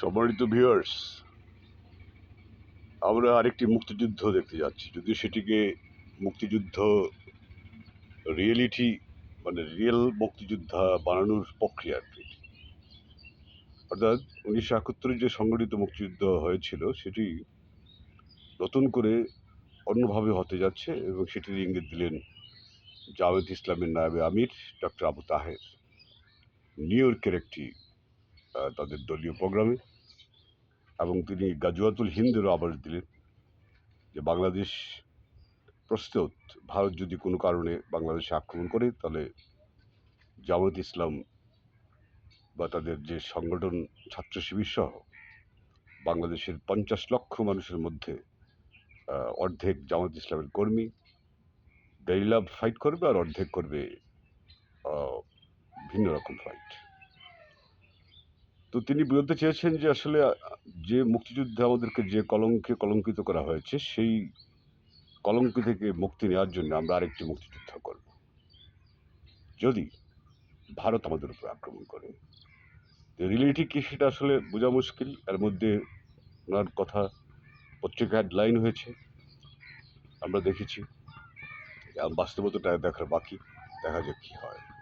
সম্মানিত ভিউয়ার্স আমরা আরেকটি মুক্তিযুদ্ধ দেখতে যাচ্ছি। যদিও সেটিকে মুক্তিযুদ্ধ রিয়েলিটি মানে রিয়েল মুক্তিযোদ্ধা বানানোর প্রক্রিয়া আর কি। অর্থাৎ উনিশশো একাত্তরে যে সংগঠিত মুক্তিযুদ্ধ হয়েছিল, সেটি নতুন করে অন্যভাবে হতে যাচ্ছে এবং সেটির ইঙ্গিত দিলেন জাভেদ ইসলামের নায়াবে আমির, ডক্টর আবু তাহের। নিউ ইয়র্কের একটি তাদের দলীয় প্রোগ্রামে। এবং তিনি গাজুয়াতুল হিন্দেরও আবার দিলেন যে বাংলাদেশ প্রস্তুত, ভারত যদি কোনো কারণে বাংলাদেশে আক্রমণ করে, তাহলে জামাত ইসলাম বা তাদের যে সংগঠন ছাত্র শিবির সহ বাংলাদেশের পঞ্চাশ লক্ষ মানুষের মধ্যে অর্ধেক জামাত ইসলামের কর্মী গেরিলা ফাইট করবে আর অর্ধেক করবে ভিন্ন রকম ফাইট তো তিনি বলতে চেয়েছেন যে আসলে যে মুক্তিযুদ্ধে আমাদেরকে যে কলঙ্কে কলঙ্কিত করা হয়েছে, সেই কলঙ্ক থেকে মুক্তি নেওয়ার জন্য আমরা আরেকটি মুক্তিযুদ্ধ করব। যদি ভারত আমাদের উপর আক্রমণ করে। রিলেটি কি সেটা আসলে বোঝা মুশকিল। এর মধ্যে ওনার কথা পত্রিকা হেডলাইন হয়েছে। আমরা দেখেছি। বাস্তবতাটা দেখার বাকি। দেখা যাক কি হয়।